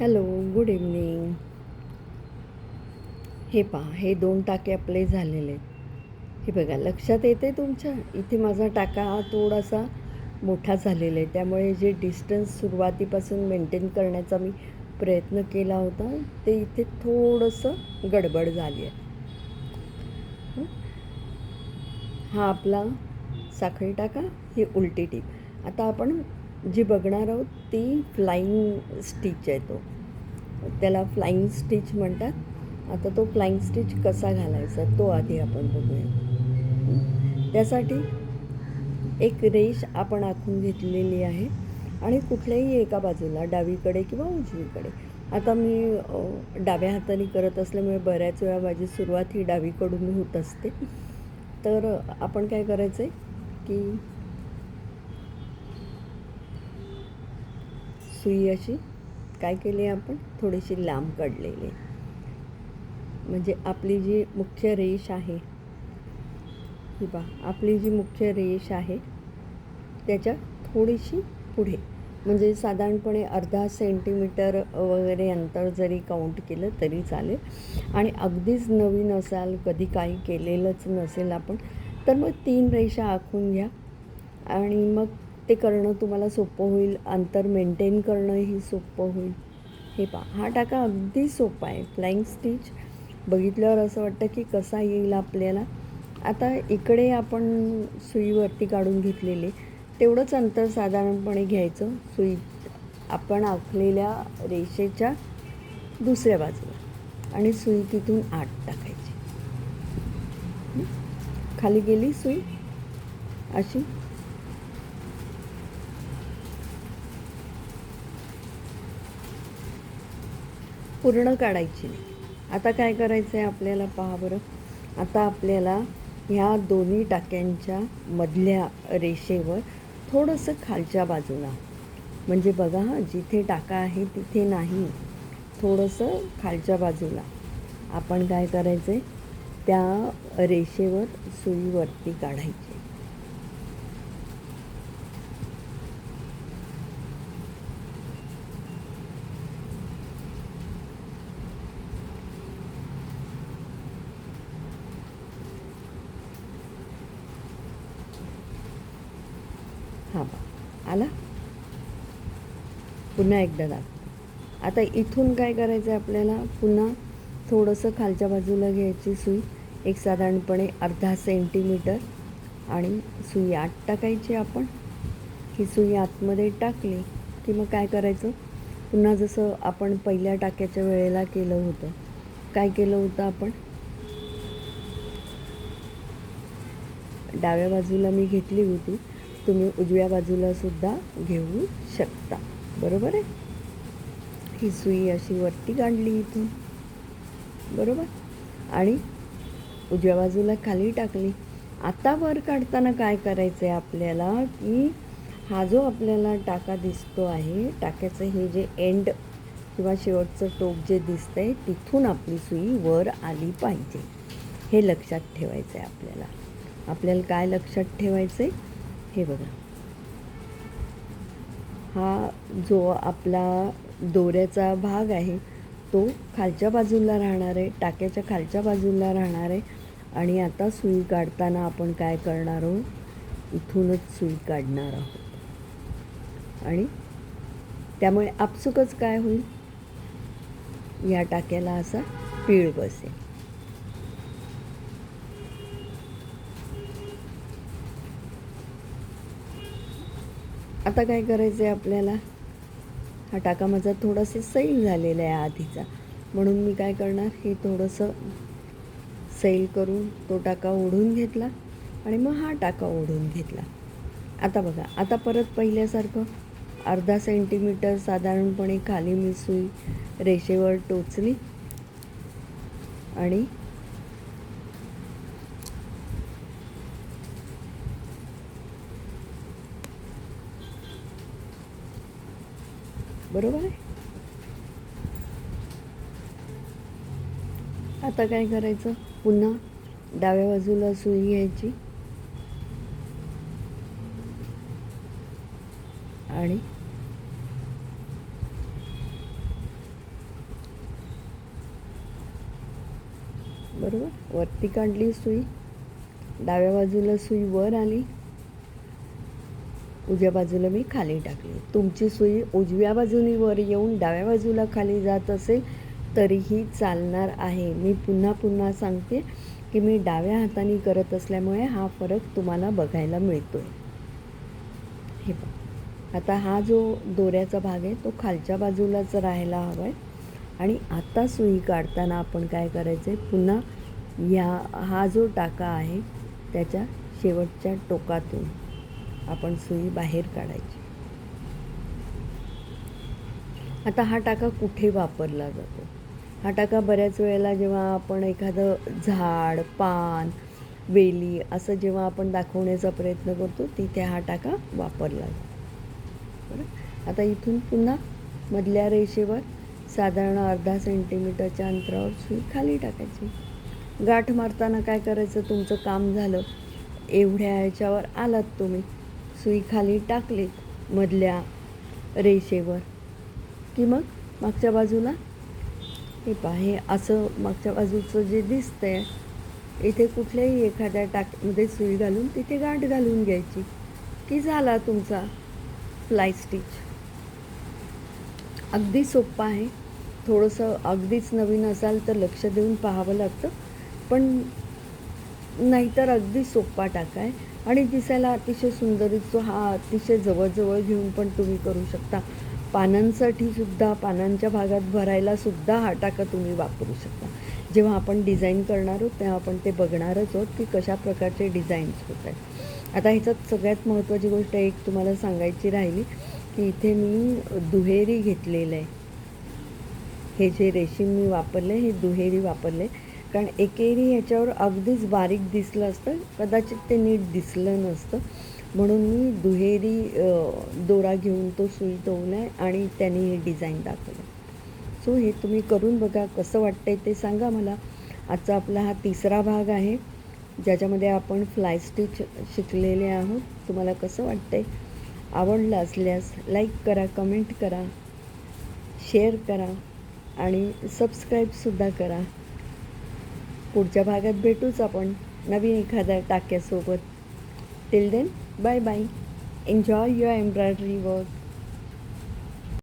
Hello good evening. हे पहा हे दोन टाके आपले झालेले आहेत. हे बघा लक्षात येते तुमच्या? इथे माझा टाका हा थोडासा मोठा झालेला आहे. त्यामुळे जे डिस्टन्स सुरुवातीपासून मेंटेन करण्याचा मी प्रयत्न केला होता ते इथे थोडंसं गडबड झाली आहे. हा आपला साखळी टाका ही उलटी टीप. आता आपण जी बघणार आहोत ती फ्लाईंग स्टिच आहे तो. त्याला फ्लाईंग स्टिच म्हणतात. आता तो फ्लाईंग स्टिच कसा घालायचा तो आधी आपण बघूया. त्यासाठी एक रेष आपण आखून घेतलेली आहे आणि कुठल्याही एका बाजूला डावीकडे किंवा उजवीकडे. आता मी डाव्या हाताने करत असल्यामुळे बऱ्याच वेळा माझी सुरुवात ही डावीकडून होत असते. तर आपण काय करायचं आहे की सुई अशी. काय केली आपण? थोडीशी लांब काढलेली. म्हणजे आपली जी मुख्य रेष आहे ही बा आपली जी मुख्य रेष आहे त्याच्या थोडीशी पुढे. म्हणजे साधारणपणे अर्धा सेंटीमीटर वगैरे अंतर जरी काउंट केलं तरी चालेल. आणि अगदीच नवीन असाल कधी काही केलेलंच नसेल आपण तर मग तीन रेषा आखून घ्या. आणि मग ते करणं तुम्हाला सोपं होईल अंतर मेंटेन करणंही सोपं होईल. हे पहा हा टाका अगदी सोपा आहे फ्लाईंग स्टिच बघितल्यावर असं वाटतं की कसा येईल आपल्याला. आता इकडे आपण सुईवरती काढून घेतलेले तेवढंच अंतर साधारणपणे घ्यायचं. सुई आपण आखलेल्या रेषेच्या दुसऱ्या बाजूला. आणि सुई तिथून आत टाकायची. खाली गेली सुई? अशी? पूर्ण काढायची नाही. आता काय करायचं आहे आपल्याला पहा बरं. आता आपल्याला ह्या दोन्ही टाक्यांच्या मधल्या रेषेवर थोडंसं खालच्या बाजूला म्हणजे बघा जिथे टाका आहे तिथे नाही थोडंसं खालच्या बाजूला आपण काय करायचं आहे त्या रेषेवर सुईवरती काढायची. हा बा. आला? पुन्हा एकदा दाखव. आता इथून काय करायचं आहे आपल्याला? पुन्हा थोडंसं खालच्या बाजूला घ्यायची सुई. एक साधारणपणे अर्धा सेंटीमीटर आणि सुई आत टाकायची आपण. ही सुई आतमध्ये टाकली की मग काय करायचं? पुन्हा जसं आपण पहिल्या टाक्याच्या वेळेला केलं होतं. काय केलं होतं आपण? डाव्या बाजूला मी घेतली होती. तुम्ही उजव्या बाजूला सुद्धा घेऊ शकता. बरोबर आहे? ही सुई अशी वरती काढली इथून. बरोबर? आणि उजव्या बाजूला खाली टाकली. आता वर काढताना काय करायचं आहे आपल्याला? की हा जो आपल्याला टाका दिसतो आहे टाक्याचं हे जे एंड किंवा शेवटचं टोक जे दिसतं आहे तिथून आपली सुई वर आली पाहिजे. हे लक्षात ठेवायचं आहे आपल्याला. आपल्याला काय लक्षात ठेवायचं आहे हे बघा. हा जो आपला दोऱ्याचा भाग आहे तो खालच्या बाजूला राहणार आहे टाक्याच्या खालच्या बाजूला राहणार आहे. आणि आता सुई काढताना आपण काय करणार आहोत? इथूनच सुई काढणार आहोत. आणि त्यामुळे आपसुकच काय होईल? या टाक्याला असा पीळ बसेल. आता काय करायचं आहे आपल्याला? हा टाका माझा थोडासा सैल झालेला आहे आधीचा. म्हणून मी काय करणार हे थोडंसं सैल करून तो टाका ओढून घेतला आणि मग हा टाका ओढून घेतला. आता बघा आता परत पहिल्यासारखं अर्धा सेंटीमीटर साधारणपणे खाली मी सुई रेषेवर टोचली आणि बरोबर आहे? आता काय करायचं? पुन्हा डाव्या बाजूला सुई घ्यायची. आणि बरोबर? वरती काढली सुई. डाव्या बाजूला सुई वर आली. उजव्या बाजूला मी खाली टाकली. तुमची सुई उजव्या बाजूनी वर येऊन डाव्या बाजूला खाली जात असेल तरीही चालणार आहे. मी पुन्हा पुन्हा सांगते की मी डाव्या हाताने करत असल्यामुळे हा फरक तुम्हाला बघायला मिळतोय. हे बघ आता हा जो दोऱ्याचा भाग आहे तो खालच्या बाजूलाच राहायला हवा आहे आणि आता सुई काढताना आपण काय करायचं आहे पुन्हा या हा जो टाका आहे त्याच्या शेवटच्या टोकातून. आपण सुई बाहेर काढायची. आता हा टाका कुठे वापरला जातो? हा टाका बऱ्याच वेळेला जेव्हा आपण एखादं झाड पान वेली असं जेव्हा आपण दाखवण्याचा प्रयत्न करतो तिथे हा टाका वापरला जातो. बरं? आता इथून पुन्हा मधल्या रेषेवर साधारण अर्धा सेंटीमीटरच्या अंतरावर सुई खाली टाकायची. गाठ मारताना काय करायचं? तुमचं काम झालं. एवढ्या ह्याच्यावर आलात तुम्ही. सुई खाली टाकलीत मधल्या रेषेवर. की मग मागच्या बाजूला? हे पहा हे असं मागच्या बाजूचं जे दिसतंय इथे कुठल्याही एखाद्या टाकमध्ये सुई घालून तिथे गाठ घालून घ्यायची. की झाला तुमचा फ्लाय स्टिच अगदी सोप्पा आहे. थोडंसं अगदीच नवीन असाल तर लक्ष देऊन पाहावं लागतं. पण नाहीतर अगदी सोप्पा टाकाय. आणि दिसायला अतिशय सुंदर दिसतो हा अतिशय जवळजवळ घेऊन पण तुम्ही करू शकता. पानांसाठी सुद्धा पानांच्या भागात भरायला सुद्धा हा टाका तुम्ही वापरू शकता. जेव्हा आपण डिझाईन करणार आहोत तेव्हा आपण ते बघणारच आहोत की कशा प्रकारचे डिझाईन्स होत आहेत. आता ह्याच्यात सगळ्यात महत्त्वाची गोष्ट एक तुम्हाला सांगायची राहिली की इथे मी दुहेरी घेतलेलं आहे. हे जे रेशीम मी वापरले हे दुहेरी वापरले कारण एकेरी ह्याच्यावर अगदीच बारीक दिसलं असतं. कदाचित ते नीट दिसलं नसतं. म्हणून मी दुहेरी दोरा घेऊन तो सुई तोवला आहे आणि त्याने हे डिझाईन दाखवलं. सो हे तुम्ही करून बघा कसं वाटतंय ते सांगा मला. आजचा आपला हा तिसरा भाग आहे ज्याच्यामध्ये आपण फ्लाय स्टिच शिकलेले आहोत. तुम्हाला कसं वाटतंय? आवडलं असल्यास लाईक करा कमेंट करा शेअर करा आणि सबस्क्राईबसुद्धा करा. पुढच्या भागात भेटूच आपण नवीन एखाद्या टाक्यासोबत. Till then bye bye enjoy your embroidery work